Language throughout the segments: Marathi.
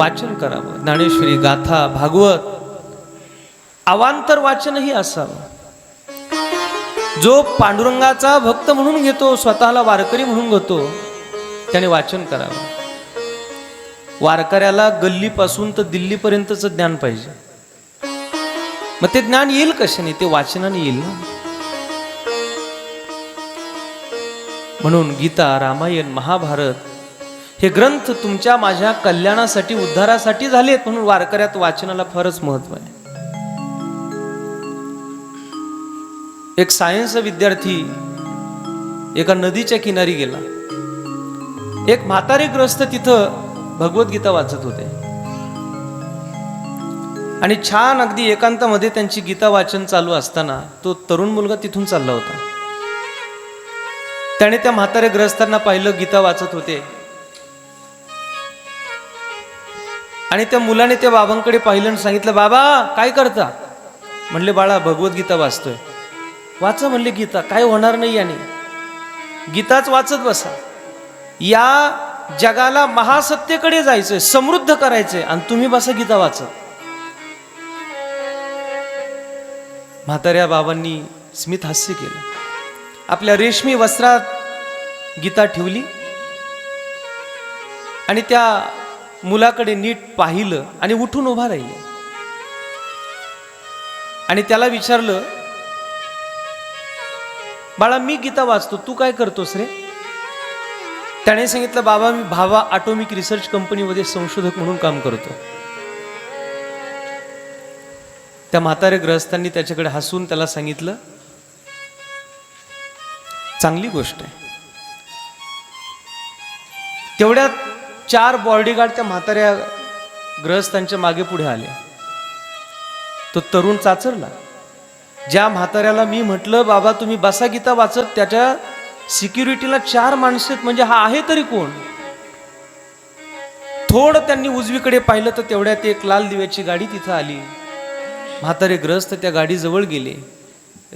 वाचन करावं. ज्ञानेश्वरी गाथा भागवत. अवांतर वाचनही असावं. जो पांडुरंगाचा भक्त म्हणून घेतो स्वतःला वारकरी म्हणून घेतो त्याने वाचन करावं. वारकऱ्याला गल्लीपासून तर दिल्लीपर्यंतचं ज्ञान पाहिजे. मग ते ज्ञान येईल कशाने? ते वाचनाने येईल ना? म्हणून गीता रामायण महाभारत हे ग्रंथ तुमच्या माझ्या कल्याणासाठी उद्धारासाठी झालेत म्हणून वारकऱ्यात वाचनाला फारच महत्त्व आहे. एक सायन्स विद्यार्थी एका नदीच्या किनारी गेला. एक म्हातारी ग्रस्त तिथं भगवद्गीता वाचत होते. आणि छान अगदी एकांतामध्ये त्यांची गीता वाचन चालू असताना तो तरुण मुलगा तिथून चालला होता. त्याने त्या म्हातारे ग्रस्तांना पाहिलं गीता वाचत होते. आणि त्या मुलाने त्या बाबांकडे पाहिलं आणि सांगितलं बाबा काय करता? म्हणले बाळा भगवद्गीता वाचतोय. वाचा म्हणले गीता काय होणार नाही याने. गीताच वाचत बसा. या जगाला महासत्तेकडे जायचंय समृद्ध करायचंय आणि तुम्ही बसा गीता वाचत. म्हाताऱ्या बाबांनी स्मित हास्य केलं. आपल्या रेशमी वस्त्रात गीता ठेवली आणि त्या मुलाकडे नीट पाहिलं आणि उठून उभा राहिले. आणि त्याला विचारलं बाळा मी गीता वाचतो तू काय करतोस रे? त्याने सांगितलं बाबा मी भावा ऑटोमिक रिसर्च कंपनीमध्ये संशोधक म्हणून काम करतो. त्या म्हातारे ग्रहस्थांनी त्याच्याकडे हसून त्याला सांगितलं चांगली गोष्ट आहे. तेवढ्यात चार बॉडीगार्ड त्या म्हाताऱ्या ग्रहस्थांच्या मागे पुढे आले. तो तरुण चाचरला. ज्या म्हाताऱ्याला मी म्हटलं बाबा तुम्ही बसा गीता वाचत त्याच्या सिक्युरिटीला चार माणसं आहेत म्हणजे हा आहे तरी कोण? थोडं त्यांनी उजवीकडे पाहिलं तर तेवढ्यात एक लाल दिव्याची गाडी तिथं आली. म्हातारे ग्रस्त त्या गाडीजवळ गेले.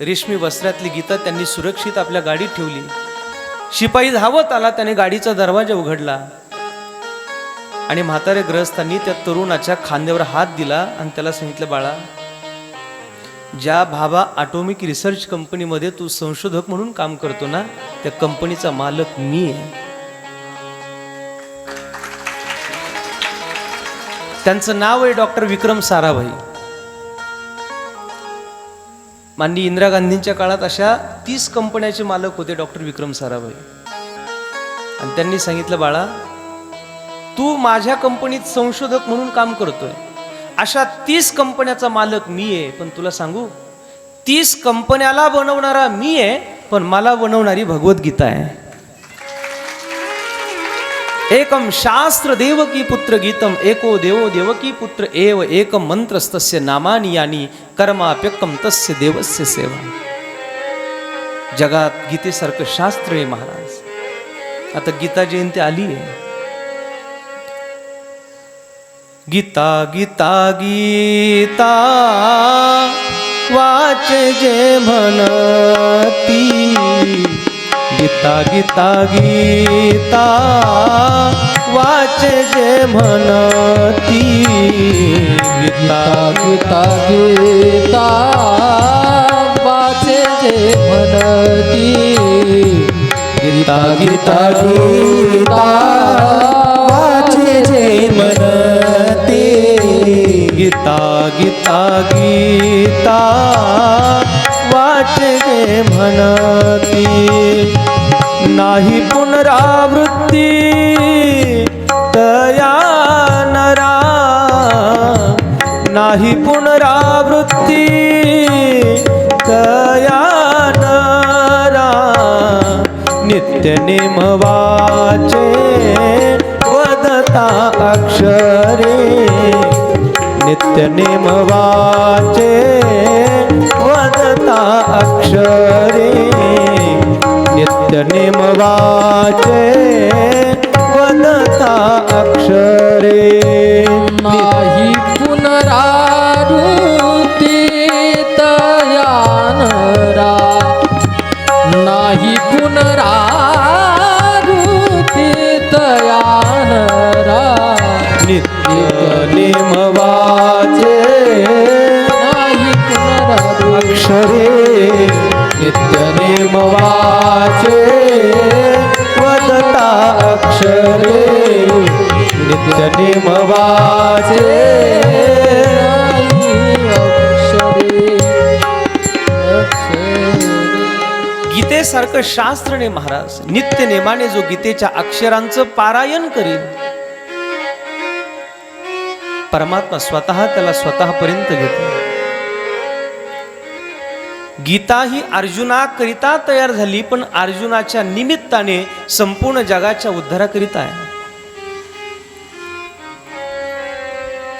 रेशमी वस्त्रातली गीता त्यांनी सुरक्षित आपल्या गाडीत ठेवली. शिपाई धावत आला त्याने गाडीचा दरवाजा उघडला. आणि म्हातारे ग्रहस्थांनी त्या तरुणाच्या खांद्यावर हात दिला आणि त्याला सांगितलं बाळा ज्या भाबा ऑटोमिक रिसर्च कंपनीमध्ये तू संशोधक म्हणून काम करतो ना त्या कंपनीचा मालक मी आहे. त्यांचं नाव आहे डॉक्टर विक्रम साराभाई. माननीय इंदिरा गांधींच्या काळात अशा तीस कंपन्याचे मालक होते डॉक्टर विक्रम साराभाई. आणि त्यांनी सांगितलं बाळा तू माझ्या कंपनीत संशोधक म्हणून काम करतोय. अशा तीस कंपन्याचा मालक मी आहे पण तुला सांगू तीस कंपन्याला बनवणारा मी आहे पण मला बनवणारी भगवद्गीता आहे. एकम शास्त्र देवकी पुत्र गीतम एको देवो देवकी पुत्र एव एकम मंत्रस्तस्य नामानी यानी कर्माप्यक्कम तस्य देवस्य सेवा. जगात गीतेसारखं शास्त्र आहे महाराज. आता गीता जयंती आली आहे गीता गीता गीता। वाच जे म्हणती। गीता गीता गीता। वाच जे म्हणती। गीता गीता गीता। वाच जे म्हणती। गीता गीता गीता। वाचे जे म्हणती। गीता गीता गीता वाट गे म्हणती। नाही पुनरावृत्ती तया नरा। नाही पुनरावृत्ती तया नरा। नित्य नेमवाचे वदता अक्षरे नित्य नेमवाचे वदता अक्षरे नित्य नेमवाचे वदता अक्षरे गीतेसारखं शास्त्र ने महाराज नित्य नेमाने जो गीतेच्या अक्षरांचं पारायण करील परमात्मा स्वतः त्याला स्वतःपर्यंत घेतो गीता ही अर्जुनाकरिता तयार झाली पण अर्जुनाच्या निमित्ताने संपूर्ण जगाच्या उद्धाराकरिता आहे.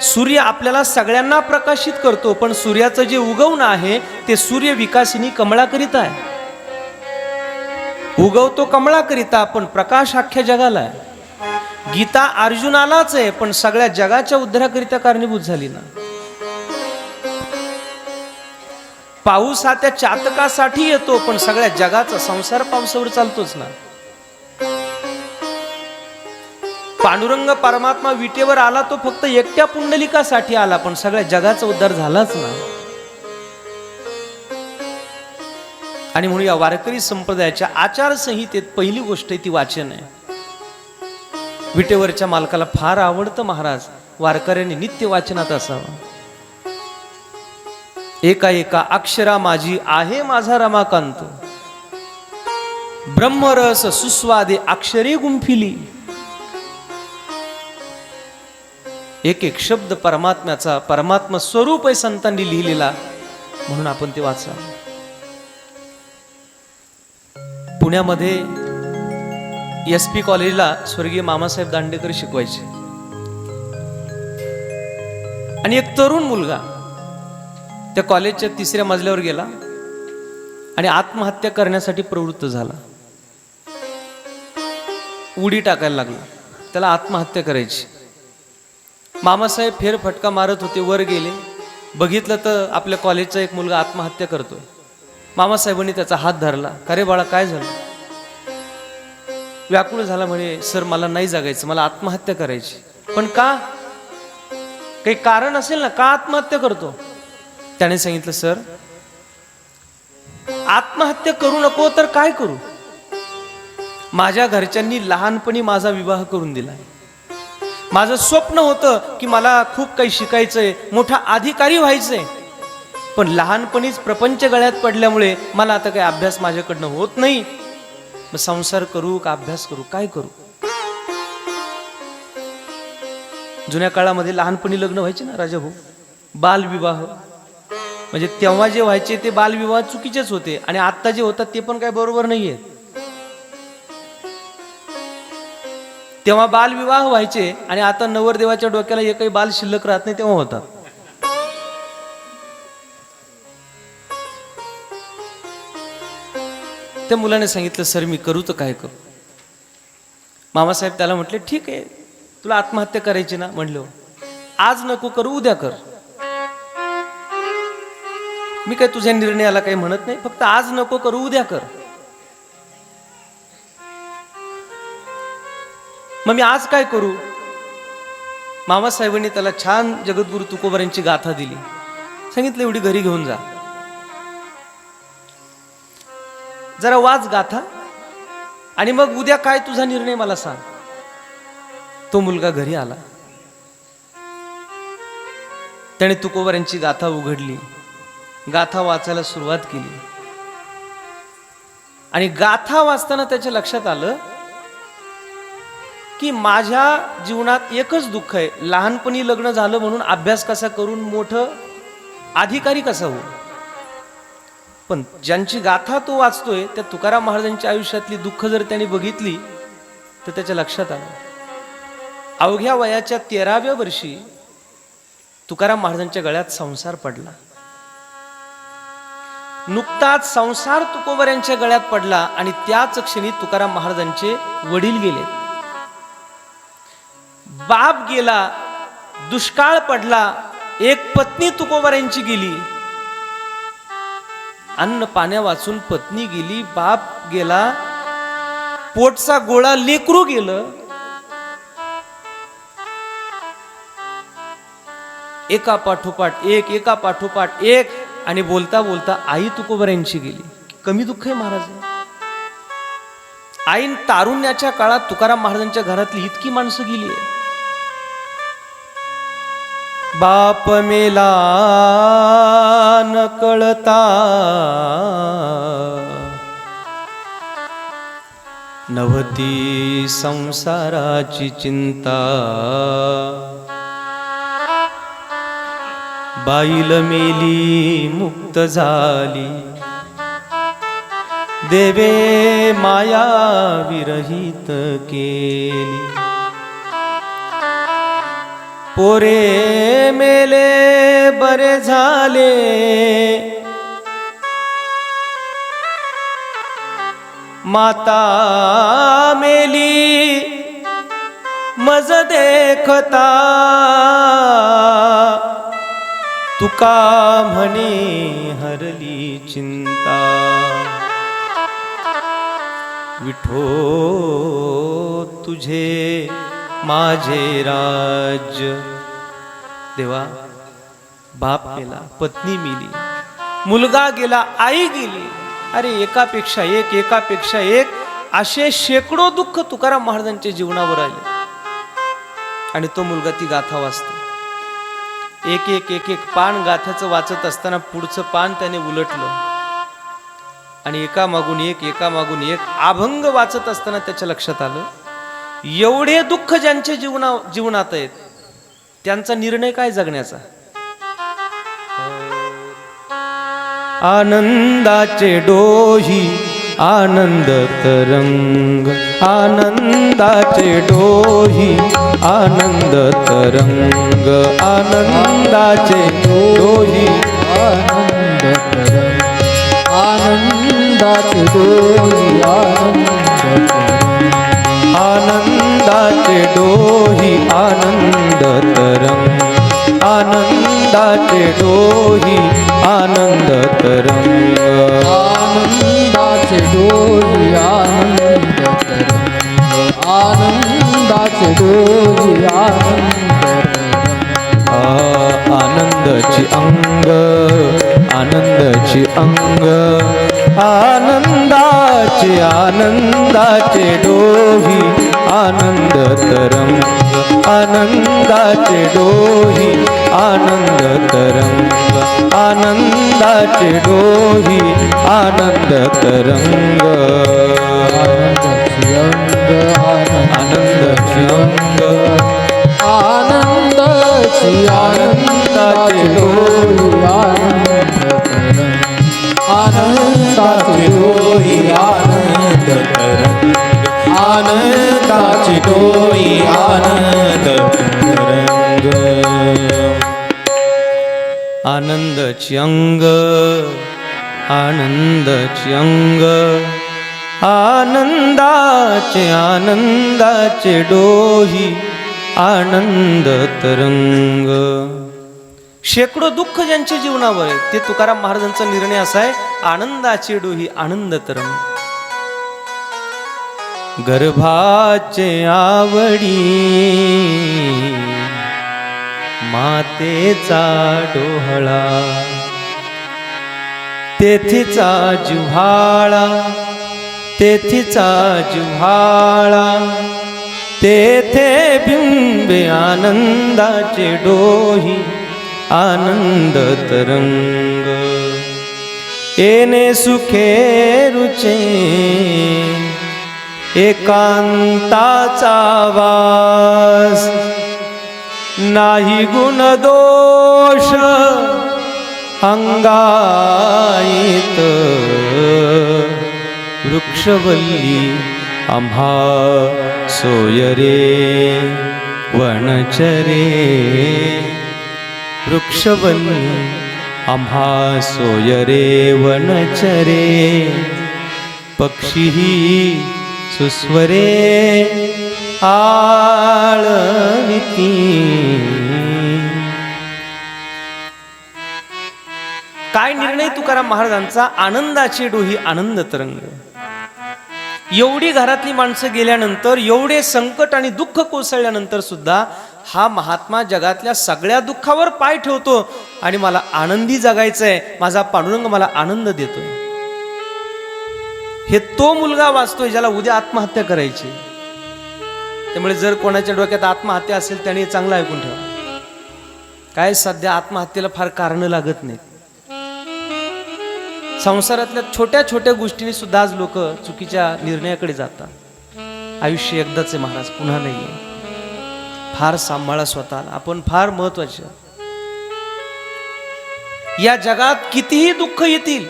सूर्य आपल्याला सगळ्यांना प्रकाशित करतो पण सूर्याचं जे उगवणं आहे ते सूर्य विकासिनी कमळाकरिता आहे. उगवतो कमळाकरिता पण प्रकाश अख्ख्या जगाला आहे. गीता अर्जुनालाच आहे पण सगळ्या जगाच्या उद्धाराकरिता कारणीभूत झाली ना. पाऊस हा त्या चातकासाठी येतो पण सगळ्या जगाचा संसार पावसावर चालतोच ना. पांडुरंग परमात्मा विटेवर आला तो फक्त एकट्या पुंडलिकासाठी आला पण सगळ्या जगाचा उद्धार झालाच ना. आणि म्हणून या वारकरी संप्रदायाच्या आचारसंहितेत पहिली गोष्ट आहे ती वाचन आहे. विटेवरच्या मालकाला फार आवडतं महाराज वारकऱ्यांनी नित्य वाचनात असावं. एका एका अक्षरा माझी आहे माझा रमाकांत. ब्रह्मरस सुस्वादे अक्षरे गुंफिली. एक एक शब्द परमात्म्याचा परमात्मा स्वरूप आहे संतांनी लिहिलेला म्हणून आपण ते वाचावं. पुण्यामध्ये एस पी कॉलेजला स्वर्गीय मामासाहेब दांडेकर शिकवायचे. आणि एक तरुण मुलगा त्या कॉलेजच्या तिसऱ्या मजल्यावर गेला आणि आत्महत्या करण्यासाठी प्रवृत्त झाला. उडी टाकायला लागला. त्याला आत्महत्या करायची. मामासाहेब फेरफटका मारत होते वर गेले. बघितलं तर आपल्या कॉलेजचा एक मुलगा आत्महत्या करतोय. मामासाहेबांनी त्याचा हात धरला. का रे बाळा काय झालं? व्याकुळ झाला म्हणे सर मला नाही जगायचं मला आत्महत्या करायची. पण का? काही कारण असेल ना का आत्महत्या करतो? त्याने सांगितलं सर आत्महत्या करू नको तर काय करू? माझ्या घरच्यांनी लहानपणी माझा विवाह करून दिलाय माझं स्वप्न होतं की मला खूप काही शिकायचंय मोठा अधिकारी व्हायचंय. पण लहानपणीच प्रपंच गळ्यात पडल्यामुळे मला आता काही अभ्यास माझ्याकडनं होत नाही. मग संसार करू का अभ्यास करू? काय करू? जुन्या काळामध्ये लहानपणी लग्न व्हायचे ना राजा भाऊ बालविवाह. म्हणजे तेव्हा जे व्हायचे ते बालविवाह चुकीचेच होते. आणि आत्ता जे होतात ते पण काय बरोबर नाहीये. तेव्हा बालविवाह व्हायचे आणि आता नवरदेवाच्या डोक्याला एकही बाल शिल्लक राहत नाही तेव्हा होतात. त्या मुलाने सांगितलं सर मी करू तर काय करू? मामासाहेब त्याला म्हटले ठीक आहे तुला आत्महत्या करायची ना म्हणलो. आज नको करू उद्या कर. मी काय तुझ्या निर्णयाला काही म्हणत नाही फक्त आज नको करू उद्या कर. मग मी आज काय करू? मामासाहेबांनी त्याला छान जगद्गुरु तुकोबारांची गाथा दिली. सांगितलं एवढी घरी घेऊन जा. जरा वाच गाथा. आणि मग उद्या काय तुझा निर्णय मला सांग. तो मुलगा घरी आला. त्याने तुकोबारांची गाथा उघडली. गाथा वाचायला सुरुवात केली. आणि गाथा वाचताना त्याच्या लक्षात आलं की माझ्या जीवनात एकच दुःख आहे. लहानपणी लग्न झालं म्हणून अभ्यास कसा करून मोठं अधिकारी कसा होऊ? पण ज्यांची गाथा तो वाचतोय त्या तुकाराम महाराजांच्या आयुष्यातली दुःख जर त्यांनी बघितली तर त्याच्या लक्षात आलं. अवघ्या वयाच्या तेराव्या वर्षी तुकाराम महाराजांच्या गळ्यात संसार पडला. नुकताच संसार तुकोबर यांच्या गळ्यात पडला आणि त्याच क्षणी तुकाराम महाराजांचे वडील गेले. बाप गेला दुष्काळ पडला एक पत्नी तुकोबर यांची गेली. अन्न पाण्या वाचून पत्नी गेली बाप गेला पोटचा गोळा लेकरू गेलं. एका पाठोपाठ एक एका पाठोपाठ एक आणि बोलता बोलता आई तुकोबऱ्यांची गेली. कमी दुःख आहे महाराज. आईन तारुण्याच्या काळात तुकाराम महाराजांच्या घरातली इतकी माणसं गेली आहे. बाप मेला न कळता नवती संसाराची चिंता. बाईल मेली मुक्त झाली. देवे माया विरहित केली. पोरे मेले बरे झाले. माता मेली मज देखता. तुका म्हणे हरली चिंता. विठो तुझे. माझे राज्य देवा बाप गेला पत्नी मिली. मुलगा गेला आई गेली. अरे एकापेक्षा एक एकापेक्षा एक असे शेकडो दुःख तुकाराम महाराजांच्या जीवनावर आले. आणि तो मुलगा ती गाथा वाचतो. एक एक एक एक पान गाथाचं वाचत असताना पुढचं पान त्याने उलटलं. आणि एका मागून एक एका मागून एक अभंग वाचत असताना त्याच्या लक्षात आलं. एवढे दुःख ज्यांच्या जीवना जीवनात आहेत त्यांचा निर्णय काय जगण्याचा? आनंदाचे डोही आनंद तरंग. आनंदाचे डोही आनंद तरंग. आनंदाचे डोही आनंद तरंग. आनंदाचे डोही आनंद आनंदाचे डोही आनंद तरंग. आनंदाचे डोही आनंद तरंग. आनंदाचे डोही आनंद करं आनंदाचे डोही आनंद आनंदाची अंग. आनंदाची अंग. आनंदाचे आनंदाचे डोही आनंद तरंग आनंदाचे डोही आनंद तरंग आनंदाचे डोही आनंद तरंग आनंद अंग. आनंदाची आनंदाचे आनंदाची आनंद आनंदाची डोई आनंद आनंदाची डोई आनंद तरंग आनंदाची अंग. आनंदाची अंग आनंदाचे आनंदाचे डोही. आनंद तरंग शेकडो दुःख ज्यांच्या जीवनावर आहे ते तुकाराम महाराजांचा निर्णय असा आहे आनंदाची डोही आनंद तरण गर्भाचे आवडी मातेचा डोहळा तेथीचा जुव्हाळा तेथीचा जुव्हाळा तेथे बिंबे आनंदाचे डोही आनंद तरंग। येणे सुखे रुचे। एकांताचा वास। नाही गुण दोष अंगाईत। वृक्षवल्ली आम्हा सोयरे। वनचरे। वृक्षवल्ली आम्हा सोयरे वनचरे पक्षीही सुस्वरे आळविती. काय निर्णय तुकाराम महाराजांचा? आनंदाची डोही आनंद तरंग. एवढी घरातली माणसं गेल्यानंतर एवढे संकट आणि दुःख कोसळल्यानंतर सुद्धा हा महात्मा जगातल्या सगळ्या दुःखावर पाय ठेवतो आणि मला आनंदी जगायचंय. माझा पांडुरंग मला आनंद देतोय. हे तो मुलगा वाचतोय ज्याला उद्या आत्महत्या करायची. त्यामुळे जर कोणाच्या डोक्यात आत्महत्या असेल त्याने चांगला चांगलं ऐकून ठेवा. काय सध्या आत्महत्येला फार कारण लागत नाहीत. संसारातल्या छोट्या छोट्या गोष्टींनी सुद्धा आज लोक चुकीच्या निर्णयाकडे जातात. आयुष्य एकदाच आहे महाराज पुन्हा नाहीये. फार सांभाळा स्वतःला. आपण फार महत्त्वाचे या जगात कितीही दुःख येतील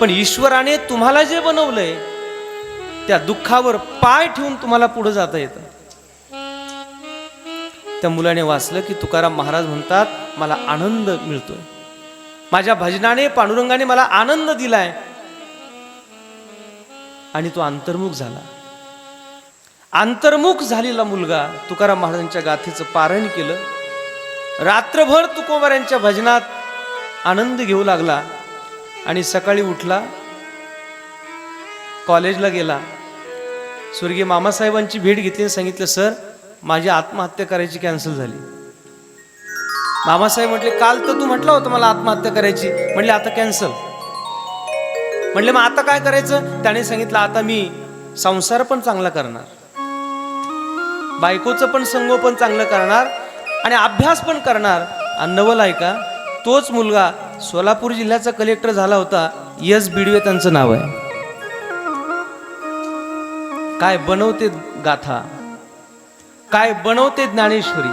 पण ईश्वराने तुम्हाला जे बनवलंय त्या दुःखावर पाय ठेवून तुम्हाला पुढे जाता येतं. त्या मुलाने वाचलं की तुकाराम महाराज म्हणतात मला आनंद मिळतोय. माझ्या भजनाने पांडुरंगाने मला आनंद दिलाय. आणि तो अंतर्मुख झाला. अंतर्मुख झालेला मुलगा तुकाराम महाराजांच्या गाथेचं पारायण केलं. रात्रभर तुकोबाऱ्यांच्या भजनात आनंद घेऊ लागला आणि सकाळी उठला. कॉलेजला गेला. स्वर्गीय मामासाहेबांची भेट घेतली आणि सांगितलं सर माझी आत्महत्या करायची कॅन्सल झाली. मामासाहेब म्हटले काल तर तू म्हटलं होतं मला आत्महत्या करायची. म्हणले आता कॅन्सल. म्हणले मग आता काय करायचं? त्याने सांगितलं आता मी संसार पण चांगला करणार. बायकोचं पण संगोपन चांगलं करणार आणि अभ्यास पण करणार. आणि नवल आहे का तोच मुलगा सोलापूर जिल्ह्याचा कलेक्टर झाला होता. यस बिडवे त्यांचं नाव आहे. काय बनवते गाथा? काय बनवते ज्ञानेश्वरी?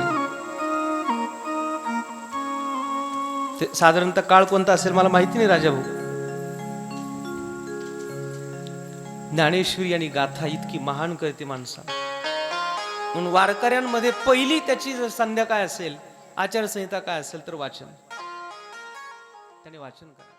ते साधारणतः काळ कोणता असेल मला माहिती नाही राजा भाऊ ज्ञानेश्वरी आणि गाथा इतकी महान करते माणसा. म्हणून वारकऱ्यांमध्ये पहिली त्याची जर संध्या काय असेल आचारसंहिता काय असेल तर वाचन. त्याने वाचन करा.